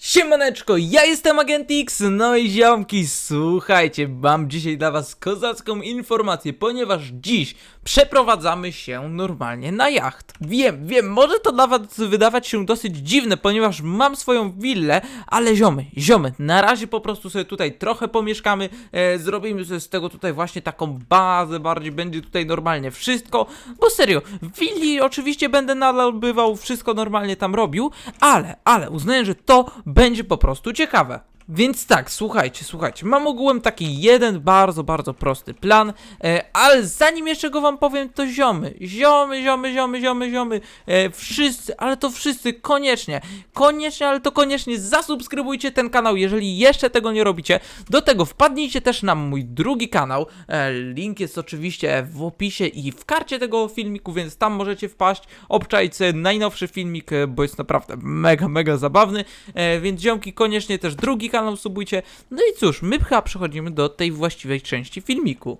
Siemaneczko, ja jestem Agent X, no i ziomki, słuchajcie, mam dzisiaj dla was kozacką informację, ponieważ dziś przeprowadzamy się normalnie na jacht. Wiem, wiem, może to dla was wydawać się dosyć dziwne, ponieważ mam swoją willę, ale ziomy, ziomy, na razie po prostu sobie tutaj trochę pomieszkamy, e, zrobimy sobie z tego tutaj właśnie taką bazę, bardziej będzie tutaj normalnie wszystko, bo serio, w willi oczywiście będę nadal bywał, wszystko normalnie tam robił, ale, ale uznaję, że to będzie po prostu ciekawe. Więc tak, słuchajcie, słuchajcie, mam ogółem taki jeden bardzo, bardzo prosty plan, e, ale zanim jeszcze go wam powiem, to ziomy, ziomy, ziomy, ziomy, ziomy, ziomy, e, wszyscy, ale to wszyscy, koniecznie, koniecznie, ale to koniecznie zasubskrybujcie ten kanał, jeżeli jeszcze tego nie robicie. Do tego wpadnijcie też na mój drugi kanał, e, link jest oczywiście w opisie i w karcie tego filmiku, więc tam możecie wpaść, obczaić najnowszy filmik, e, bo jest naprawdę mega, mega zabawny, e, więc ziomki, koniecznie też drugi kanał subujcie. No i cóż, my chyba przechodzimy do tej właściwej części filmiku.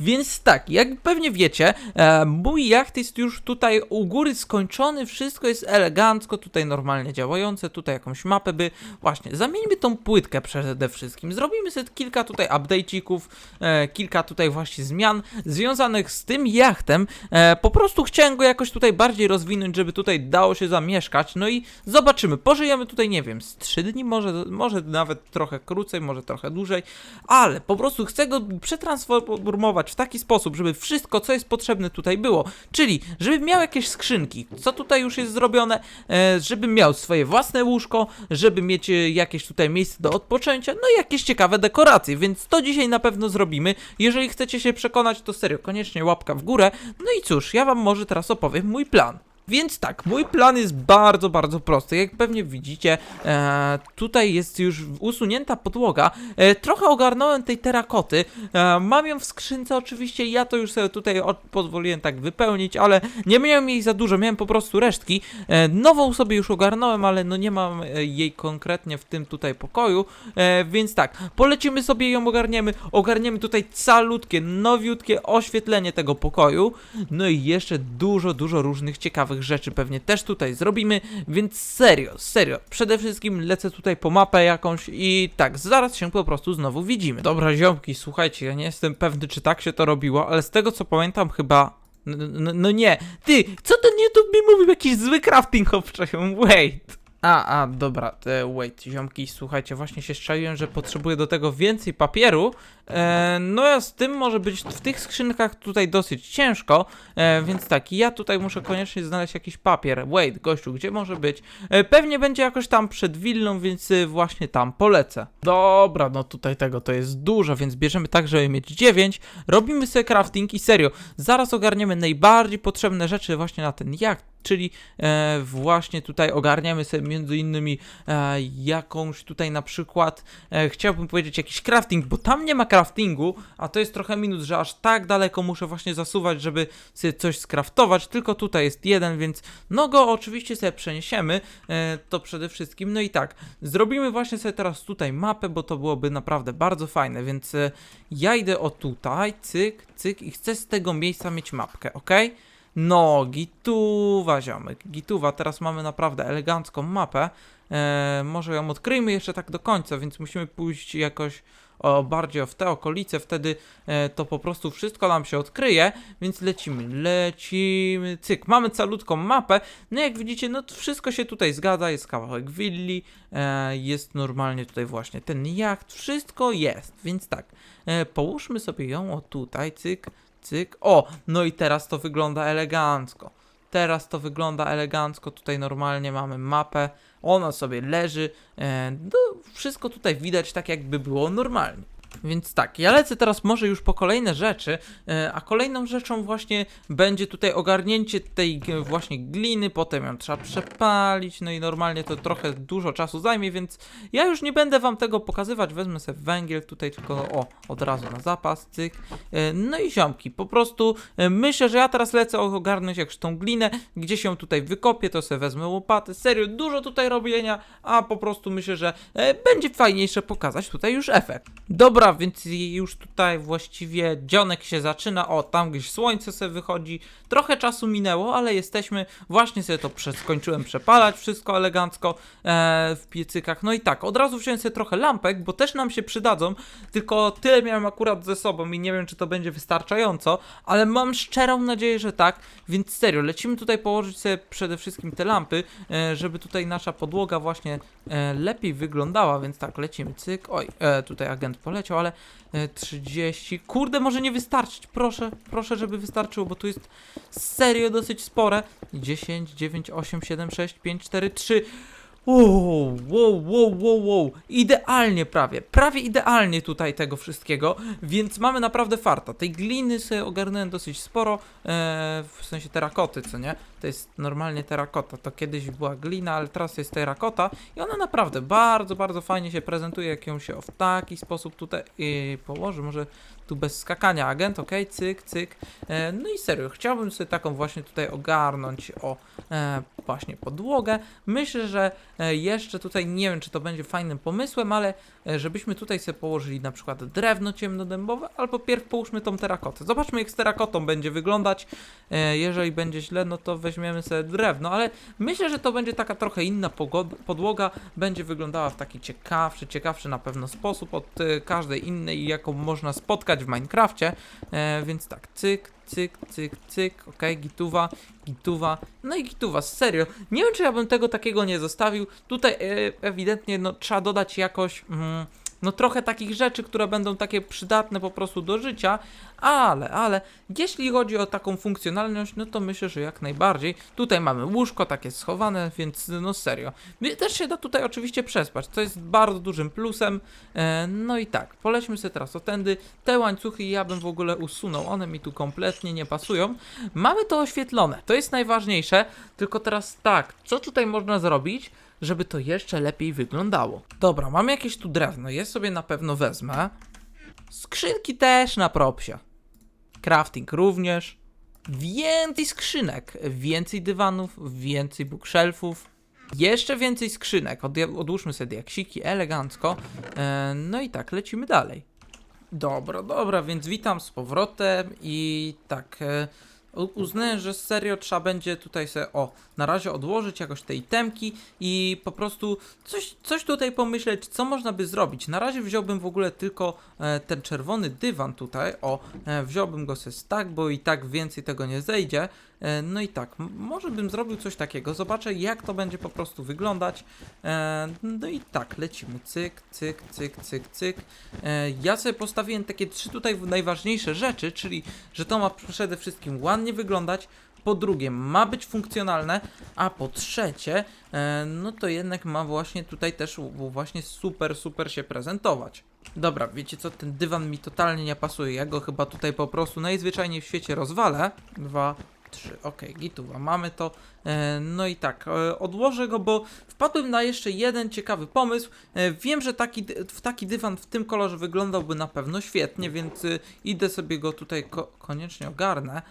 Więc tak, jak pewnie wiecie, e, mój jacht jest już tutaj u góry skończony, wszystko jest elegancko, tutaj normalnie działające, tutaj jakąś mapę by... Właśnie, zamieńmy tą płytkę przede wszystkim, zrobimy sobie kilka tutaj update'ików, e, kilka tutaj właśnie zmian związanych z tym jachtem, e, po prostu chciałem go jakoś tutaj bardziej rozwinąć, żeby tutaj dało się zamieszkać, no i zobaczymy, pożyjemy tutaj, nie wiem, z 3 dni, może, może nawet trochę krócej, może trochę dłużej, ale po prostu chcę go przetransformować w taki sposób, żeby wszystko, co jest potrzebne tutaj było, czyli żeby miał jakieś skrzynki, co tutaj już jest zrobione, e, żeby miał swoje własne łóżko, żeby mieć e, jakieś tutaj miejsce do odpoczęcia, no i jakieś ciekawe dekoracje, więc to dzisiaj na pewno zrobimy. Jeżeli chcecie się przekonać, to serio, koniecznie łapka w górę. No i cóż, ja wam może teraz opowiem mój plan. Więc tak, mój plan jest bardzo, bardzo prosty. Jak pewnie widzicie, e, tutaj jest już usunięta podłoga. E, trochę ogarnąłem tej terakoty. E, mam ją w skrzynce oczywiście. Ja to już sobie tutaj pozwoliłem tak wypełnić, ale nie miałem jej za dużo. Miałem po prostu resztki. E, nową sobie już ogarnąłem, ale no nie mam e, jej konkretnie w tym tutaj pokoju. E, więc tak, polecimy sobie ją ogarniemy. Ogarniemy tutaj calutkie, nowiutkie oświetlenie tego pokoju. No i jeszcze dużo, dużo różnych ciekawych rzeczy pewnie też tutaj zrobimy, więc serio, serio, przede wszystkim lecę tutaj po mapę jakąś i tak, zaraz się po prostu znowu widzimy. Dobra, ziomki, słuchajcie, ja nie jestem pewny, czy tak się to robiło, ale z tego co pamiętam chyba... No, no, nie, ty, co ten YouTube mi mówił, jakiś zły crafting obczaił, wait. A, a, dobra, te, wait, ziomki, słuchajcie, właśnie się strzeliłem, że potrzebuję do tego więcej papieru, e, no ja z tym może być w tych skrzynkach tutaj dosyć ciężko, e, więc tak, ja tutaj muszę koniecznie znaleźć jakiś papier, wait, gościu, gdzie może być? E, pewnie będzie jakoś tam przed willą, więc e, właśnie tam polecę. Dobra, no tutaj tego to jest dużo, więc bierzemy tak, żeby mieć 9, robimy sobie crafting i serio, zaraz ogarniemy najbardziej potrzebne rzeczy właśnie na ten jacht, czyli e, właśnie tutaj ogarniamy sobie między innymi e, jakąś tutaj na przykład, e, chciałbym powiedzieć jakiś crafting, bo tam nie ma a to jest trochę minus, że aż tak daleko muszę właśnie zasuwać, żeby sobie coś skraftować, tylko tutaj jest jeden, więc no go oczywiście sobie przeniesiemy, e, to przede wszystkim, no i tak, zrobimy właśnie sobie teraz tutaj mapę, bo to byłoby naprawdę bardzo fajne, więc e, ja idę o tutaj, cyk, cyk i chcę z tego miejsca mieć mapkę, ok? No, gituwa, ziomek, gituwa. Teraz mamy naprawdę elegancką mapę. E, może ją odkryjmy jeszcze tak do końca, więc musimy pójść jakoś o, bardziej w te okolice, wtedy e, to po prostu wszystko nam się odkryje, więc lecimy, lecimy, cyk, mamy calutką mapę, no jak widzicie, no wszystko się tutaj zgadza, jest kawałek willi, e, jest normalnie tutaj właśnie ten jacht, wszystko jest, więc tak, e, połóżmy sobie ją o tutaj, cyk, cyk, o, no i teraz to wygląda elegancko. Teraz to wygląda elegancko, tutaj normalnie mamy mapę, ona sobie leży, e, no, wszystko tutaj widać tak jakby było normalnie. Więc tak, ja lecę teraz może już po kolejne rzeczy, e, a kolejną rzeczą właśnie będzie tutaj ogarnięcie tej właśnie gliny, potem ją trzeba przepalić, no i normalnie to trochę dużo czasu zajmie, więc ja już nie będę wam tego pokazywać, wezmę sobie węgiel tutaj tylko, o, od razu na zapas, cyk. E, No i ziomki, po prostu e, myślę, że ja teraz lecę ogarnąć jakąś tą glinę, gdzie się tutaj wykopię, to sobie wezmę łopatę, serio, dużo tutaj robienia, a po prostu myślę, że będzie fajniejsze pokazać tutaj już efekt. Dobra, Dobra, więc już tutaj właściwie dzionek się zaczyna. O, tam gdzieś słońce sobie wychodzi. Trochę czasu minęło, ale jesteśmy. Właśnie sobie to skończyłem przepalać, wszystko elegancko e, w piecykach. No i tak, od razu wziąłem sobie trochę lampek, bo też nam się przydadzą. Tylko tyle miałem akurat ze sobą i nie wiem, czy to będzie wystarczająco, ale mam szczerą nadzieję, że tak. Więc serio, lecimy tutaj położyć sobie przede wszystkim te lampy, e, żeby tutaj nasza podłoga właśnie e, lepiej wyglądała, więc tak, lecimy, cyk. Oj, e, tutaj agent poleciał, ale e, 30. Kurde, może nie wystarczyć. Proszę, proszę, żeby wystarczyło, bo tu jest serio dosyć spore. 10, 9, 8, 7, 6, 5, 4, 3. Wow, wow, wow, wow, wow. Idealnie prawie, prawie idealnie tutaj tego wszystkiego, więc mamy naprawdę farta. Tej gliny sobie ogarnąłem dosyć sporo, e, w sensie terakoty, co nie? To jest normalnie terakota, to kiedyś była glina, ale teraz jest terakota i ona naprawdę bardzo, bardzo fajnie się prezentuje, jak ją się w taki sposób tutaj yy, położy, może tu bez skakania agent, ok, cyk, cyk. E, no i serio, chciałbym sobie taką właśnie tutaj ogarnąć o e, właśnie podłogę. Myślę, że e, jeszcze tutaj nie wiem, czy to będzie fajnym pomysłem, ale e, żebyśmy tutaj sobie położyli na przykład drewno ciemnodębowe, albo pierw połóżmy tą terakotę. Zobaczmy, jak z terakotą będzie wyglądać. E, jeżeli będzie źle, no to weźmiemy sobie drewno, ale myślę, że to będzie taka trochę inna podłoga. Będzie wyglądała w taki ciekawszy, ciekawszy na pewno sposób od e, każdej innej, jaką można spotkać w Minecrafcie. E, więc tak, cyk, cyk, cyk, cyk, ok, gituwa, gituwa, no i gituwa, serio, nie wiem czy ja bym tego takiego nie zostawił, tutaj e, ewidentnie no trzeba dodać jakoś, mm, no trochę takich rzeczy, które będą takie przydatne po prostu do życia, ale, ale, jeśli chodzi o taką funkcjonalność, no to myślę, że jak najbardziej, tutaj mamy łóżko takie schowane, więc no serio, też się da tutaj oczywiście przespać, co jest bardzo dużym plusem, e, no i tak, polećmy sobie teraz o te łańcuchy ja bym w ogóle usunął, one mi tu kompletnie nie pasują. Mamy to oświetlone, to jest najważniejsze, tylko teraz tak, co tutaj można zrobić, żeby to jeszcze lepiej wyglądało? Dobra, mam jakieś tu drewno, je sobie na pewno wezmę. Skrzynki też na propsia. Crafting również. Więcej skrzynek, więcej dywanów, więcej bookshelfów. Jeszcze więcej skrzynek. Od, odłóżmy sobie diaksiki elegancko. E, no i tak, lecimy dalej. Dobra, dobra, więc witam z powrotem i tak. E, uznałem, że serio trzeba będzie tutaj sobie, o, na razie odłożyć jakoś te itemki i po prostu coś, coś tutaj pomyśleć, co można by zrobić. Na razie wziąłbym w ogóle tylko e, ten czerwony dywan tutaj, o, e, wziąłbym go se tak, bo i tak więcej tego nie zejdzie. E, no i tak, może bym zrobił coś takiego, zobaczę jak to będzie po prostu wyglądać. E, no i tak, lecimy, cyk, cyk, cyk, cyk, cyk. E, ja sobie postawiłem takie trzy tutaj najważniejsze rzeczy, czyli że to ma przede wszystkim ładnie wyglądać, po drugie ma być funkcjonalne, a po trzecie, no to jednak ma właśnie tutaj też właśnie super, super się prezentować. Dobra, wiecie co, ten dywan mi totalnie nie pasuje, ja go chyba tutaj po prostu najzwyczajniej w świecie rozwalę. Dwa, trzy, okej, gituwa, mamy to. E, no i tak, e, odłożę go, bo wpadłem na jeszcze jeden ciekawy pomysł. E, wiem, że taki, taki dywan w tym kolorze wyglądałby na pewno świetnie, więc idę sobie go tutaj ko koniecznie ogarnę.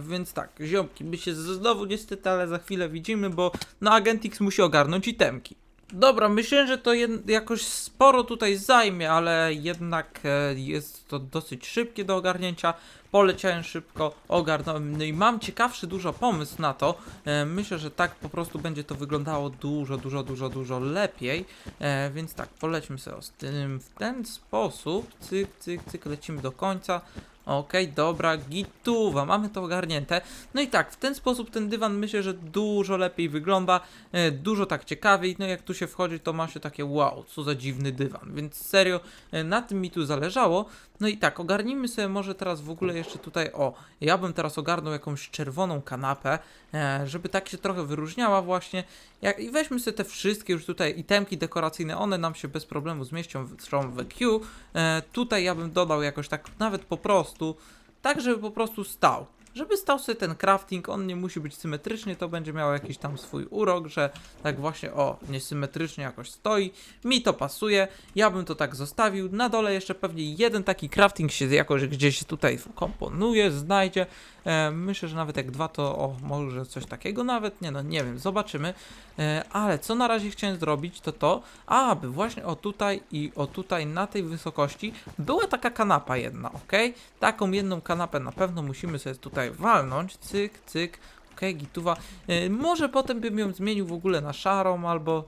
Więc tak, ziomki, my się znowu niestety, ale za chwilę widzimy, bo no Agentix musi ogarnąć itemki. Dobra, myślę, że to jakoś sporo tutaj zajmie, ale jednak e, jest to dosyć szybkie do ogarnięcia. Poleciałem szybko, ogarnąłem. No i mam ciekawszy dużo pomysł na to. E, myślę, że tak po prostu będzie to wyglądało dużo, dużo, dużo, dużo lepiej. E, więc tak, polećmy sobie z tym w ten sposób. Cyk, cyk, cyk, lecimy do końca. Okej, dobra, gituwa, mamy to ogarnięte. No i tak, w ten sposób ten dywan myślę, że dużo lepiej wygląda, e, dużo tak ciekawiej. No jak tu się wchodzi, to ma się takie wow, co za dziwny dywan. Więc serio, e, na tym mi tu zależało. No i tak, ogarnijmy sobie może teraz w ogóle jeszcze tutaj, o, ja bym teraz ogarnął jakąś czerwoną kanapę, e, żeby tak się trochę wyróżniała właśnie. Jak, I weźmy sobie te wszystkie już tutaj itemki dekoracyjne, one nam się bez problemu zmieścią w, w Q. E, tutaj ja bym dodał jakoś tak nawet po prostu, tak żeby po prostu stał. żeby stał sobie ten crafting, on nie musi być symetryczny, to będzie miał jakiś tam swój urok, że tak właśnie, o, niesymetrycznie jakoś stoi, mi to pasuje, ja bym to tak zostawił, na dole jeszcze pewnie jeden taki crafting się jakoś gdzieś tutaj komponuje, znajdzie, e, myślę, że nawet jak dwa to, o, może coś takiego nawet, nie no, nie wiem, zobaczymy, e, ale co na razie chciałem zrobić, to to, aby właśnie o tutaj i o tutaj na tej wysokości była taka kanapa jedna, ok? Taką jedną kanapę na pewno musimy sobie tutaj walnąć, cyk, cyk, ok, gituwa, e, może potem bym ją zmienił w ogóle na szarą, albo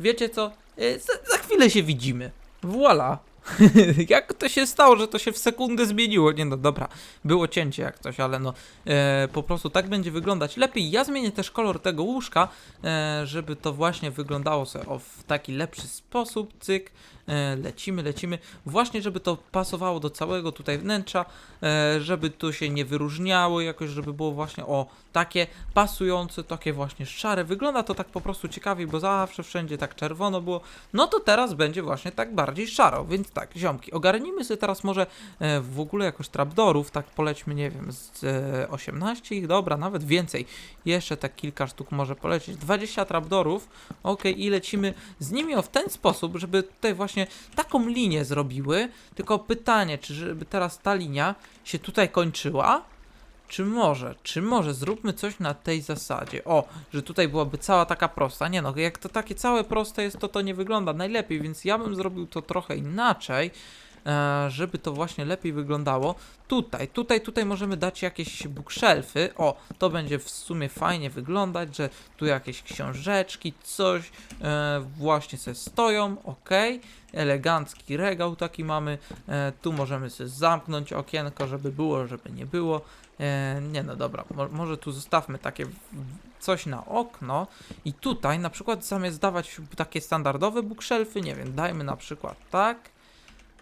wiecie co, za, za chwilę się widzimy, voila. jak to się stało, że to się w sekundę zmieniło? Nie no, dobra, było cięcie jak coś, ale no e, po prostu tak będzie wyglądać lepiej. Ja zmienię też kolor tego łóżka, e, żeby to właśnie wyglądało sobie o, w taki lepszy sposób, cyk, lecimy, lecimy, właśnie żeby to pasowało do całego tutaj wnętrza, e, żeby to się nie wyróżniało jakoś, żeby było właśnie o takie pasujące, takie właśnie szare. Wygląda to tak po prostu ciekawie, bo zawsze wszędzie tak czerwono było. No to teraz będzie właśnie tak bardziej szaro, więc tak, ziomki, ogarnijmy sobie teraz może e, w ogóle jakoś trapdorów, tak polećmy, nie wiem, z e, 18 ich, dobra, nawet więcej. Jeszcze tak kilka sztuk może polecieć. 20 trapdorów, ok, i lecimy z nimi o w ten sposób, żeby tutaj właśnie taką linię zrobiły. Tylko pytanie, czy żeby teraz ta linia się tutaj kończyła? Czy może, czy może zróbmy coś na tej zasadzie? O, że tutaj byłaby cała taka prosta. Nie no, jak to takie całe proste jest, to to nie wygląda najlepiej, więc ja bym zrobił to trochę inaczej, żeby to właśnie lepiej wyglądało. Tutaj, tutaj, tutaj możemy dać jakieś bookshelfy. O, to będzie w sumie fajnie wyglądać, że tu jakieś książeczki, coś e, właśnie se stoją, ok. Elegancki regał taki mamy. E, tu możemy sobie zamknąć okienko, żeby było, żeby nie było. E, nie no dobra, mo może tu zostawmy takie coś na okno i tutaj na przykład zamiast dawać takie standardowe bookshelfy, nie wiem, dajmy na przykład tak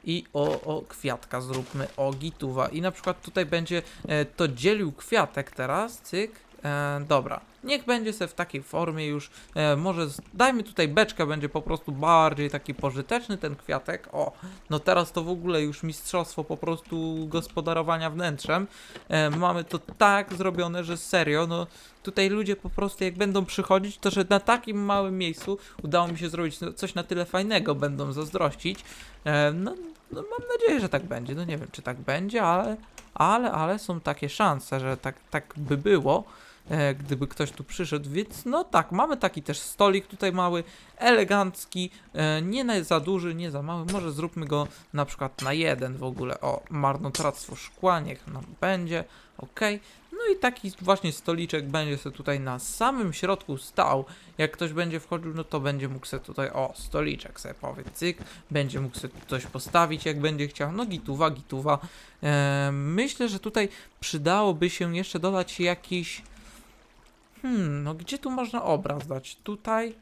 i o, o kwiatka zróbmy, o gituwa. I na przykład tutaj będzie e, to dzielił kwiatek teraz, cyk, e, dobra, niech będzie se w takiej formie już, e, może z, dajmy tutaj beczkę, będzie po prostu bardziej taki pożyteczny ten kwiatek, o, no teraz to w ogóle już mistrzostwo po prostu gospodarowania wnętrzem, e, mamy to tak zrobione, że serio, no tutaj ludzie po prostu jak będą przychodzić, to że na takim małym miejscu udało mi się zrobić no, coś na tyle fajnego, będą zazdrościć. E, no, no mam nadzieję, że tak będzie. No nie wiem, czy tak będzie, ale, ale, ale są takie szanse, że tak, tak by było. E, gdyby ktoś tu przyszedł, więc no tak, mamy taki też stolik tutaj mały, elegancki, e, nie za duży, nie za mały, może zróbmy go na przykład na jeden w ogóle, o, marnotrawstwo szkła, niech nam będzie, ok, no i taki właśnie stoliczek będzie sobie tutaj na samym środku stał. Jak ktoś będzie wchodził, no to będzie mógł sobie tutaj, o, stoliczek sobie powie, cyk, będzie mógł sobie coś postawić, jak będzie chciał. No gituwa, gituwa. Eee, myślę, że tutaj przydałoby się jeszcze dodać jakiś... Hmm, no gdzie tu można obraz dać? Tutaj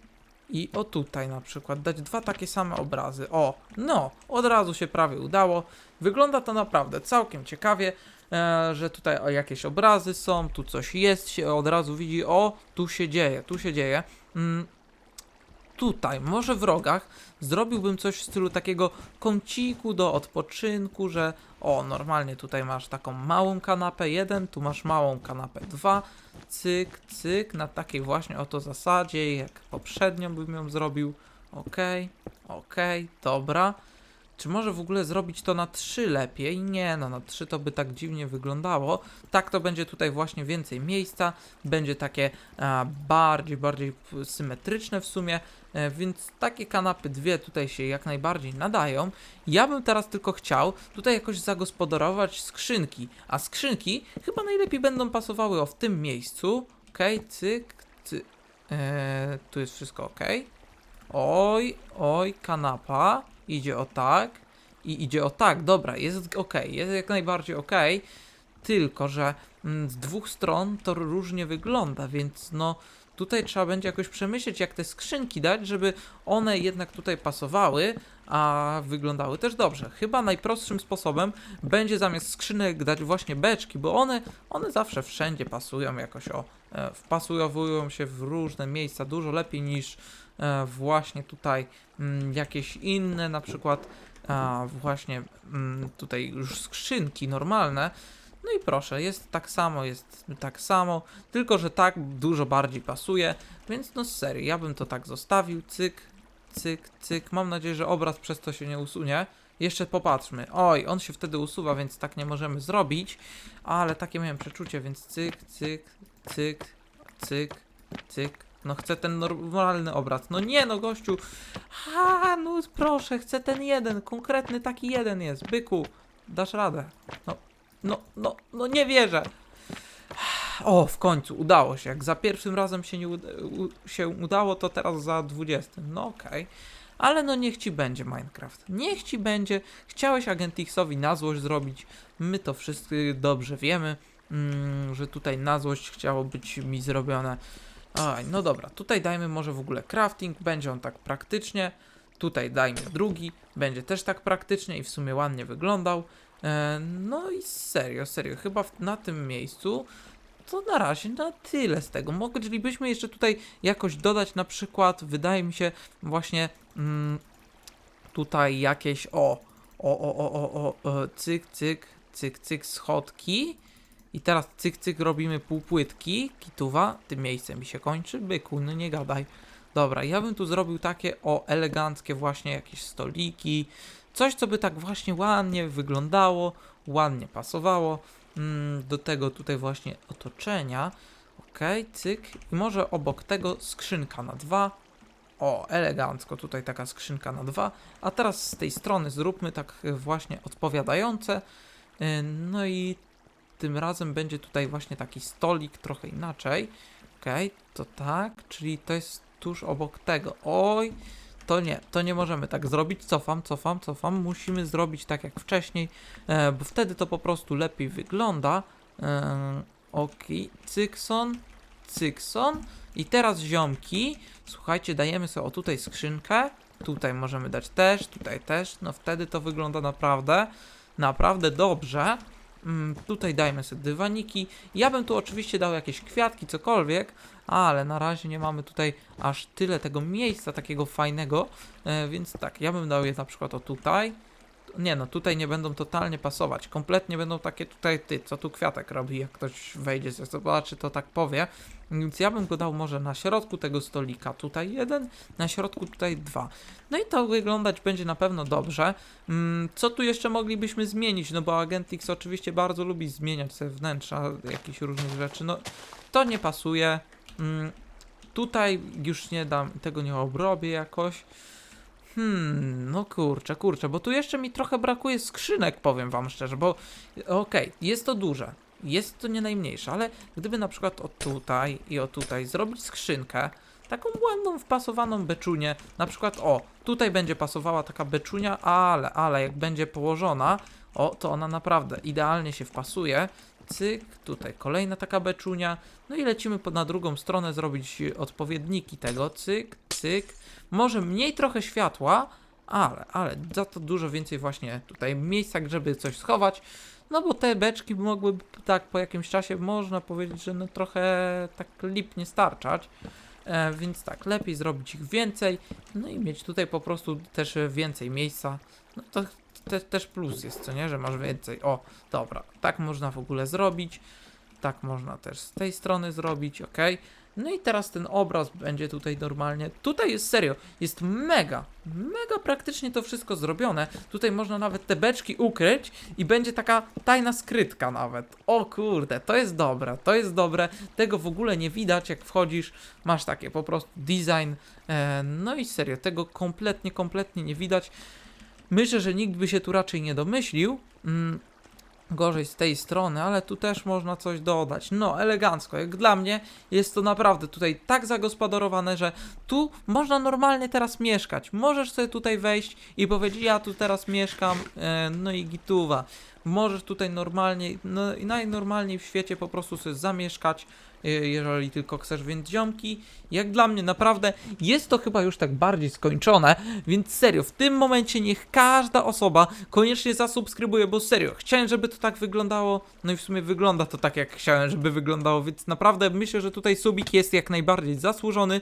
i o tutaj na przykład. Dać dwa takie same obrazy. O, no, od razu się prawie udało. Wygląda to naprawdę całkiem ciekawie e, że tutaj jakieś obrazy są, tu coś jest, się od razu widzi, o, tu się dzieje, tu się dzieje. Mm, tutaj, może w rogach, zrobiłbym coś w stylu takiego kąciku do odpoczynku, że o, normalnie tutaj masz taką małą kanapę jeden, tu masz małą kanapę dwa, cyk, cyk, na takiej właśnie oto zasadzie, jak poprzednio bym ją zrobił. Okej, okej, dobra. Czy może w ogóle zrobić to na 3 lepiej? Nie, no na 3 to by tak dziwnie wyglądało. Tak to będzie tutaj właśnie więcej miejsca, będzie takie a, bardziej, bardziej symetryczne w sumie, e, więc takie kanapy dwie tutaj się jak najbardziej nadają. Ja bym teraz tylko chciał tutaj jakoś zagospodarować skrzynki, a skrzynki chyba najlepiej będą pasowały o w tym miejscu. Okej, cyk, cyk. E, tu jest wszystko ok. Oj, oj, kanapa. Idzie o tak. I idzie o tak. Dobra, jest ok. Jest jak najbardziej ok. Tylko, że mm, z dwóch stron to różnie wygląda, więc no tutaj trzeba będzie jakoś przemyśleć, jak te skrzynki dać, żeby one jednak tutaj pasowały, a wyglądały też dobrze. Chyba najprostszym sposobem będzie zamiast skrzynek dać właśnie beczki, bo one, one zawsze wszędzie pasują jakoś o, wpasowują się w różne miejsca dużo lepiej niż e, właśnie tutaj mm, jakieś inne, na przykład a, właśnie mm, tutaj już skrzynki normalne. No i proszę, jest tak samo, jest tak samo, tylko że tak dużo bardziej pasuje, więc no serio, ja bym to tak zostawił, cyk, cyk, cyk. Mam nadzieję, że obraz przez to się nie usunie. Jeszcze popatrzmy. Oj, on się wtedy usuwa, więc tak nie możemy zrobić, ale takie miałem przeczucie, więc cyk, cyk, cyk, cyk, cyk. No chcę ten normalny obraz. No nie no, gościu. Ha, no proszę, chcę ten jeden, konkretny taki jeden jest. Byku, dasz radę. No, no, no, no nie wierzę. O, w końcu, udało się. Jak za pierwszym razem się, nie uda, się udało, to teraz za dwudziestym. No okej. Ale no niech ci będzie Minecraft. Niech ci będzie. Chciałeś Agent na złość zrobić. My to wszyscy dobrze wiemy, mm, że tutaj na złość chciało być mi zrobione. Aj, no dobra, tutaj dajmy może w ogóle crafting, będzie on tak praktycznie. Tutaj dajmy drugi, będzie też tak praktycznie i w sumie ładnie wyglądał. E, no i serio, serio, chyba w, na tym miejscu to na razie na tyle z tego. Moglibyśmy jeszcze tutaj jakoś dodać na przykład, wydaje mi się, właśnie mm, tutaj jakieś o, o, o, o, o, o, cyk, cyk, cyk, cyk, schodki. I teraz cyk, cyk robimy półpłytki, kituwa, tym miejscem mi się kończy, byku, no nie gadaj. Dobra, ja bym tu zrobił takie o eleganckie właśnie jakieś stoliki, coś co by tak właśnie ładnie wyglądało, ładnie pasowało mm, do tego tutaj właśnie otoczenia. Okej, cyk i może obok tego skrzynka na dwa. O, elegancko, tutaj taka skrzynka na dwa. A teraz z tej strony zróbmy tak e, właśnie odpowiadające. E, No i tym razem będzie tutaj właśnie taki stolik trochę inaczej. Okej, to tak, czyli to jest tuż obok tego. Oj, to nie, to nie możemy tak zrobić. Cofam, cofam, cofam. Musimy zrobić tak jak wcześniej, e, bo wtedy to po prostu lepiej wygląda. E, Okej, cykson, cykson. I teraz ziomki, słuchajcie, dajemy sobie o tutaj skrzynkę. Tutaj możemy dać też, tutaj też. No wtedy to wygląda naprawdę, naprawdę dobrze. Mm, tutaj dajmy sobie dywaniki. Ja bym tu oczywiście dał jakieś kwiatki, cokolwiek, ale na razie nie mamy tutaj aż tyle tego miejsca takiego fajnego, e, więc tak, ja bym dał je na przykład o tutaj. Nie no, tutaj nie będą totalnie pasować. Kompletnie będą takie tutaj ty, co tu kwiatek robi, jak ktoś wejdzie, zobaczy, to tak powie. Więc ja bym go dał może na środku tego stolika. Tutaj jeden, na środku tutaj dwa. No i to wyglądać będzie na pewno dobrze. Mm, co tu jeszcze moglibyśmy zmienić? No bo Agent X oczywiście bardzo lubi zmieniać sobie wnętrza jakichś różnych rzeczy. No to nie pasuje. Mm, tutaj już nie dam, tego nie obrobię jakoś. Hmm, no kurczę, kurczę, bo tu jeszcze mi trochę brakuje skrzynek, powiem wam szczerze, bo okej, jest to duże, jest to nie najmniejsze, ale gdyby na przykład o tutaj i o tutaj zrobić skrzynkę, taką ładną, wpasowaną beczunię, na przykład o, tutaj będzie pasowała taka beczunia, ale, ale jak będzie położona, o, to ona naprawdę idealnie się wpasuje, cyk, tutaj kolejna taka beczunia, no i lecimy na drugą stronę zrobić odpowiedniki tego, cyk, cyk, może mniej trochę światła, ale, ale za to dużo więcej właśnie tutaj miejsca, żeby coś schować. No bo te beczki mogłyby tak po jakimś czasie, można powiedzieć, że no trochę tak lipnie starczać. E, więc tak, lepiej zrobić ich więcej, no i mieć tutaj po prostu też więcej miejsca. No to te, też plus jest, co nie, że masz więcej. O, dobra, tak można w ogóle zrobić. Tak można też z tej strony zrobić, ok. No i teraz ten obraz będzie tutaj normalnie. Tutaj jest serio, jest mega, mega praktycznie to wszystko zrobione. Tutaj można nawet te beczki ukryć i będzie taka tajna skrytka nawet. O kurde, to jest dobre, to jest dobre. Tego w ogóle nie widać, jak wchodzisz. Masz takie po prostu design. E, no i serio, tego kompletnie, kompletnie nie widać. Myślę, że nikt by się tu raczej nie domyślił. Gorzej z tej strony, ale tu też można coś dodać. No, elegancko. Jak dla mnie jest to naprawdę tutaj tak zagospodarowane, że tu można normalnie teraz mieszkać. Możesz sobie tutaj wejść i powiedzieć, ja tu teraz mieszkam, e, no i gituwa. Możesz tutaj normalnie, no i najnormalniej w świecie po prostu sobie zamieszkać, jeżeli tylko chcesz, więc ziomki, jak dla mnie naprawdę jest to chyba już tak bardziej skończone, więc serio, w tym momencie niech każda osoba koniecznie zasubskrybuje, bo serio, chciałem, żeby to tak wyglądało, no i w sumie wygląda to tak, jak chciałem, żeby wyglądało, więc naprawdę myślę, że tutaj subik jest jak najbardziej zasłużony.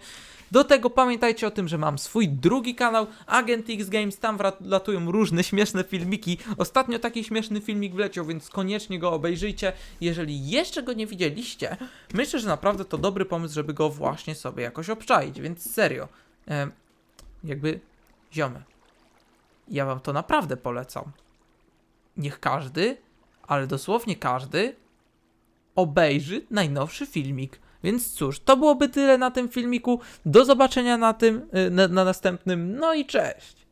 Do tego pamiętajcie o tym, że mam swój drugi kanał, Agent X Games, tam latują różne śmieszne filmiki. Ostatnio taki śmieszny filmik wleciał, więc koniecznie go obejrzyjcie. Jeżeli jeszcze go nie widzieliście, myślę, że naprawdę to dobry pomysł, żeby go właśnie sobie jakoś obczaić, więc serio. Em, jakby, ziomy, ja wam to naprawdę polecam. Niech każdy, ale dosłownie każdy, obejrzy najnowszy filmik. Więc cóż, to byłoby tyle na tym filmiku. Do zobaczenia na tym, y, na, na następnym. No i cześć!